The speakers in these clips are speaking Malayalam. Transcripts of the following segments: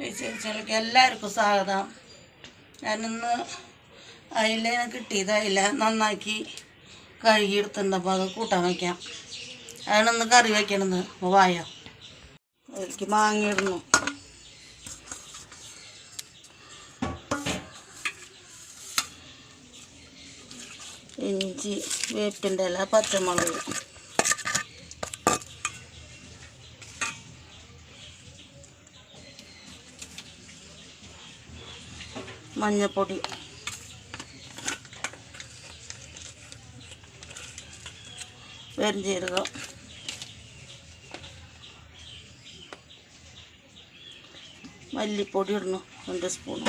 വിശേഷങ്ങൾക്ക് എല്ലാവർക്കും സ്വാഗതം. ഞാനിന്ന് അയില കിട്ടിയത് അയില നന്നാക്കി കഴുകിയെടുത്തിട്ടുണ്ട് അപ്പോൾ അത് കൂട്ടാൻ വയ്ക്കാം അതിനൊന്ന് കറി വയ്ക്കണമെന്ന് വായ? അതിലേക്ക് മാങ്ങിയിടുന്നു. ഇഞ്ചി വേപ്പിന്റെ ഇല പച്ചമുളക്. മഞ്ഞപ്പൊടി. പെരുംജീരകം. മല്ലിപ്പൊടി ഇടണം രണ്ട് സ്പൂൺ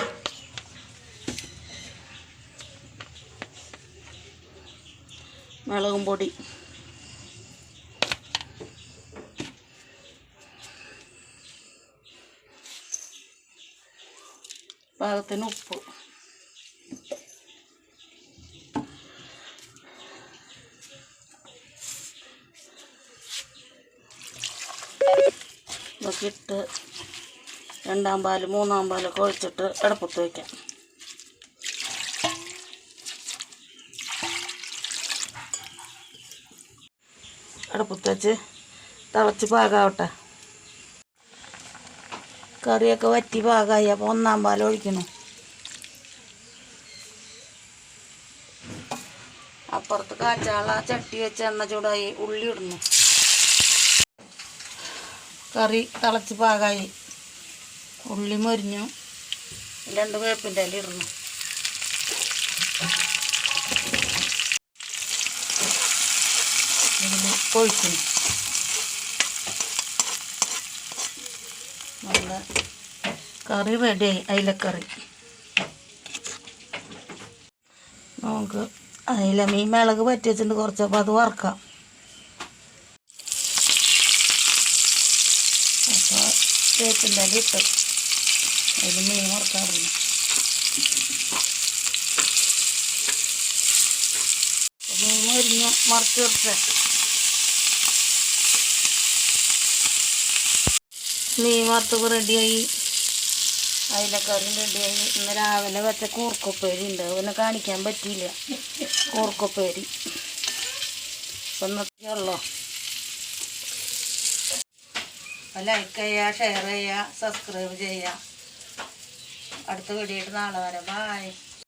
മുളകും പൊടി. പാകത്തിന് ഉപ്പ്. ഇതൊക്കെ ഇട്ട് രണ്ടാം പാൽ മൂന്നാം പാലൊക്കെ ഒഴിച്ചിട്ട് അടപ്പത്ത് വയ്ക്കാം അടുപ്പത്ത് വെച്ച് തിളച്ച് പാകാവട്ടെ. കറിയൊക്കെ വറ്റി പാകമായി അപ്പോൾ ഒന്നാം പാൽ ഒഴിക്കണം. അപ്പുറത്ത് കാച്ചാള ചട്ടി വെച്ച് എണ്ണ ചൂടായി ഉള്ളി ഇടുന്നു. കറി തിളച്ച് പാകമായി ഉള്ളി മൊരിഞ്ഞു. രണ്ട് വേപ്പിന്റെ ഇല ഇടുന്നു. ഇതിൽ കറി റെഡിയായി അയിലക്കറി. നമുക്ക് അയില മീൻ മിളക് പറ്റി വെച്ചിട്ടുണ്ട് കുറച്ച് അപ്പോൾ അത് വറക്കാം. അപ്പോൾ ഇല ഇട്ട്. അതിൽ മീൻ വറക്കാറുണ്ട് മീൻ മുരിഞ്ഞ് മീൻ വറുത്തപ്പ് റെഡിയായി. അയിലക്കറി റെഡിയായി. ഇന്ന് രാവിലെ വെച്ച കൂർക്കൊപ്പേരി ഉണ്ട്. അവനെ കാണിക്കാൻ പറ്റിയില്ല. കൂർക്കൊപ്പേരി. ഒന്നൊക്കെയുള്ളോ ലൈക്ക് ചെയ്യുക ഷെയർ ചെയ്യുക സബ്സ്ക്രൈബ് ചെയ്യുക അടുത്ത വീഡിയോ നാളെ വരെ. ബായ്